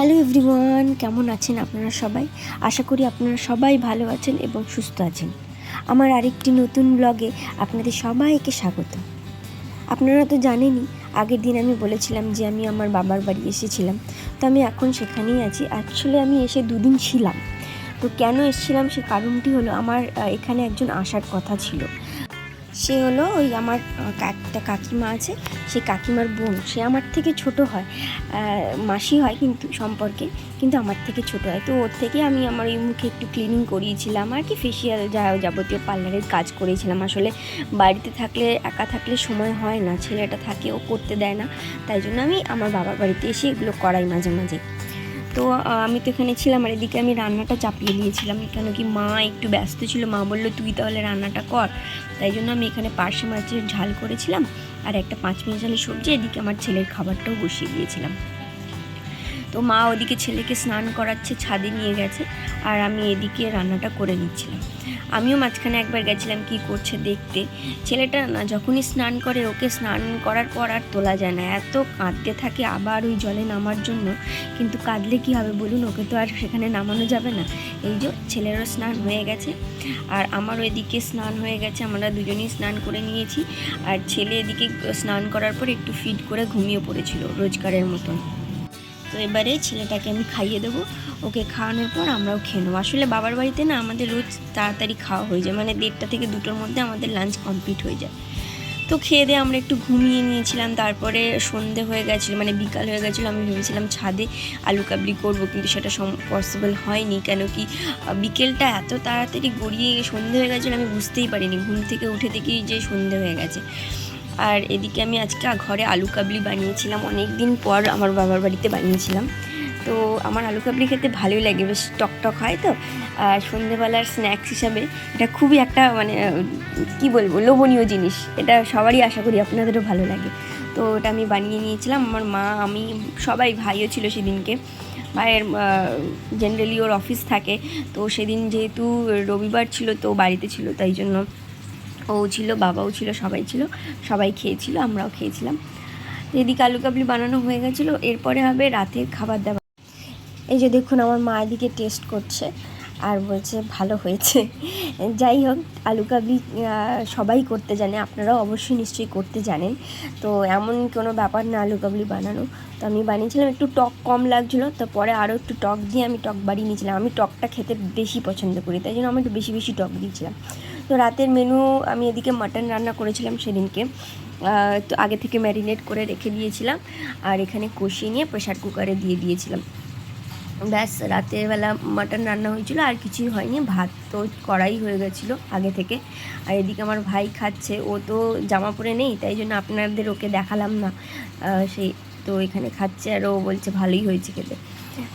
Hello everyone, কেমন আছেন আপনারা সবাই? আশা করি আপনারা সবাই ভালো আছেন এবং সুস্থ আছেন। আমার আরেকটি নতুন ব্লগে আপনাদের সবাইকে স্বাগত। আপনারা তো জানেনই, আগের দিন আমি বলেছিলাম যে আমি আমার বাবার বাড়ি এসেছিলাম। তো আমি এখন সেখানেই আছি। অ্যাকচুয়ালি আমি এসে দুদিন ছিলাম। তো কেন এসেছিলাম সে কারণটি হলো আমার এখানে একজন আসার কথা ছিল। সে হলো ওই আমার একটা কাকিমা আছে, সেই কাকিমার বোন। সে আমার থেকে ছোট হয় মাসি হয় কিন্তু সম্পর্কে, কিন্তু আমার থেকে ছোট হয়। তো ওর থেকে আমি আমার এই মুখে একটু ক্লিনিং করিয়েছিলাম আর কি ফেসিয়াল যা, যাবতীয় পার্লারের কাজ করেছিলাম। আসলে বাড়িতে থাকলে, একা থাকলে সময় হয় না, ছেলেটা থাকে, ও করতে দেয় না। তাই জন্য আমি আমার বাবার বাড়িতে এসে এগুলো করাই মাঝে মাঝে। তো আমি তো এখানে ছিলাম আর এদিকে আমি রান্নাটা চাপিয়ে দিয়েছিলাম। কেন কি মা একটু ব্যস্ত ছিল, মা বলল, তুই তাহলে রান্নাটা কর। তাই জন্য আমি এখানে পার্শে মাছের ঝাল করেছিলাম আর একটা পাঁচ মিনিট ঝালের সবজি, এদিকে আমার ছেলের খাবারটাও বসিয়ে দিয়েছিলাম। তো মা ওদিকে ছেলেকে স্নান করাচ্ছে, ছাদে নিয়ে গেছে আর আমি এদিকে রান্নাটা করে নিচ্ছিলাম। আমিও মাঝখানে একবার গেছিলাম কি করছে দেখতে। ছেলেটা না যখনই স্নান করে ওকে স্নান করার পর আর তোলা যায় না। এত কাঁদতে থাকে আবার ওই জলে নামার জন্য। কিন্তু কাঁদলে কি হবে বলুন? ওকে তো আর সেখানে নামানো যাবে না। এই যে ছেলেরও স্নান হয়ে গেছে আর আমারও এদিকে স্নান হয়ে গেছে। আমরা দুজনেই স্নান করে নিয়েছি। আর ছেলে এদিকে স্নান করার পর একটু ফিট করে ঘুমিয়ে পড়েছিল রোজগারের মতন। তো এবারে ছেলেটাকে আমি খাইয়ে দেবো। ওকে খাওয়ানোর পর আমরাও খেয়ে নেব। আসলে বাবার বাড়িতে না আমাদের রোজ তাড়াতাড়ি খাওয়া হয়ে যায়। মানে দেড়টা থেকে দুটোর মধ্যে আমাদের লাঞ্চ কমপ্লিট হয়ে যায়। তো খেয়ে দিয়ে আমরা একটু ঘুমিয়ে নিয়েছিলাম। তারপরে সন্ধে হয়ে গেছিল মানে বিকাল হয়ে গেছিল। আমি ভেবেছিলাম ছাদে আলু কাবলি করব, কিন্তু সেটা সম পসিবল হয়নি। কেন কি বিকেলটা এত তাড়াতাড়ি গড়িয়ে সন্ধে হয়ে গেছিল, আমি বুঝতেই পারিনি। ঘুম থেকে উঠে দেখি যে সন্ধে হয়ে গেছে। আর এদিকে আমি আজকে ঘরে আলু কাবলি বানিয়েছিলাম। অনেক দিন পর আমার বাবার বাড়িতে বানিয়েছিলাম। তো আমার আলু কাবলি খেতে ভালোই লাগে, বেশ টকটক হয় তো। আর সন্ধেবেলার স্ন্যাক্স হিসাবে এটা খুবই একটা মানে কি বলব, লোভনীয় জিনিস। এটা সবারই আশা করি আপনাদেরও ভালো লাগে। তো ওটা আমি বানিয়ে নিয়েছিলাম। আমার মা, আমি, সবাই ভাইও ছিল সেদিনকে। ভাইয়ের জেনারেলি ওর অফিস থাকে। তো সেদিন যেহেতু রবিবার ছিল, তো বাড়িতে ছিল, তাই জন্য ও ছিল, বাবাও ছিল, সবাই ছিল, সবাই খেয়েছিল, আমরাও খেয়েছিলাম। এদিকে আলু কাবলি বানানো হয়ে গেছিল, এরপরে হবে রাতের খাবার দাবার। এই যে দেখুন, আমার মা এদিকে টেস্ট করছে আর বলছে ভালো হয়েছে। যাই হোক, আলু কাবলি সবাই করতে জানে, আপনারাও অবশ্যই নিশ্চয়ই করতে জানেন। তো এমন কোনো ব্যাপার না আলু কাবলি বানানো। তো আমি বানিয়েছিলাম, একটু টক কম লাগছিল, তো পরে আরও একটু টক দিয়ে আমি টক বাড়িয়ে নিয়েছিলাম। আমি টকটা খেতে বেশি পছন্দ করি, তাই জন্য আমি একটু বেশি বেশি টক দিয়েছিলাম। তো রাতের মেনু আমি এদিকে মাটন রান্না করেছিলাম সেদিনকে। তো আগে থেকে ম্যারিনেট করে রেখে দিয়েছিলাম। আর এখানে কষিয়ে নিয়ে প্রেশার কুকারে দিয়ে দিয়েছিলাম। ব্যাস, রাতের বেলা মাটন রান্না হয়েছিল, আর কিছুই হয়নি। ভাত তো করাই হয়ে গেছিল আগে থেকে। আর এদিকে আমার ভাই খাচ্ছে, ও তো জামা পরে নেই, তাই জন্য আপনাদের ওকে দেখালাম না। সেই তো এখানে খাচ্ছে, আর ও বলছে ভালোই হয়েছে খেতে।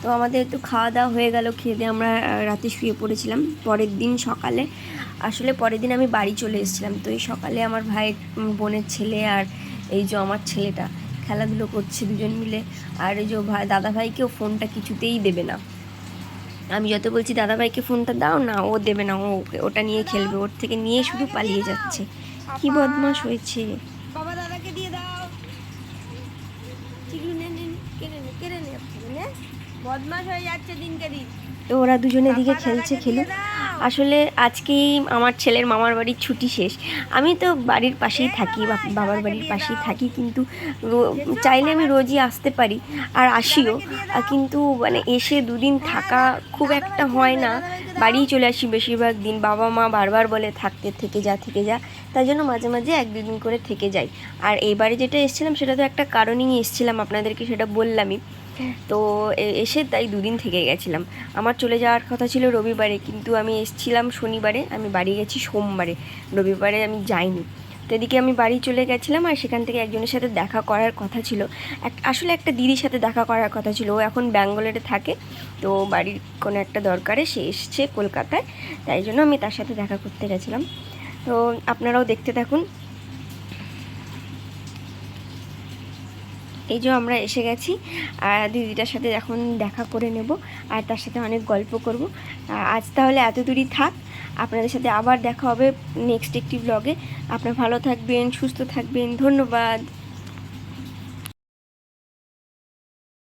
তো আমাদের একটু খাওয়া দাওয়া হয়ে গেল, খেয়ে আমরা রাতে শুয়ে পড়েছিলাম। পরের দিন সকালে আসলে পরের দিন আমি বাড়ি চলে এসেছিলাম। তো এই সকালে আমার ভাইয়ের বোনের ছেলে আর এই যে আমার ছেলেটা খেলাধুলো করছে দুজন মিলে। আর এই যে ভাই দাদা ভাইকেও ফোনটা কিছুতেই দেবে না। আমি যত বলছি দাদা ভাইকে ফোনটা দাও না ও দেবে না ও ওটা নিয়ে খেলবে। ওর থেকে নিয়ে শুধু পালিয়ে যাচ্ছে। কি বদমাস হয়েছে। বাবা দাদাকে দিয়ে দাও। হয়ে যাচ্ছে দিনকে দিন। তো ওরা দুজনে দিকে খেলছে খেলুক। আসলে আজকেই আমার ছেলের মামার বাড়ির ছুটি শেষ। আমি তো বাড়ির পাশেই থাকি বাবার বাড়ির পাশেই থাকি, কিন্তু চাইলে আমি রোজই আসতে পারি আর আসিও। কিন্তু মানে এসে দুদিন থাকা খুব একটা হয় না। বাড়িই চলে আসি বেশিরভাগ দিন। বাবা মা বারবার বলে থাকতে, থেকে যা থেকে যা। তাই জন্য মাঝে মাঝে এক দুদিন করে থেকে যাই। আর এবারে যেটা এসেছিলাম, সেটা তো একটা কারণেই এসেছিলাম আপনাদেরকে, সেটা বললামই। তো এসে তাই দুদিন থেকে গেছিলাম। আমার চলে যাওয়ার কথা ছিল রবিবারে, কিন্তু আমি এসেছিলাম শনিবারে, আমি বাড়ি গেছি সোমবারে। রবিবারে আমি যাইনি। তো এদিকে আমি বাড়ি চলে গেছিলাম আর সেখান থেকে একজনের সাথে দেখা করার কথা ছিল। এক, আসলে একটা দিদির সাথে দেখা করার কথা ছিল। ও এখন ব্যাঙ্গালোরে থাকে, তো বাড়ির কোনো একটা দরকারে সে এসছে কলকাতায়। তাই জন্য আমি তার সাথে দেখা করতে গেছিলাম। তো আপনারাও দেখতে থাকুন। এই যে আমরা এসে গেছি, আর দিদিটার সাথে এখন দেখা করে নেব, আর তার সাথে অনেক গল্প করব। আজ তাহলে এত দূরই থাক, আপনাদের সাথে আবার দেখা হবে নেক্সট একটি ব্লগে আপনারা ভালো থাকবেন, সুস্থ থাকবেন, ধন্যবাদ।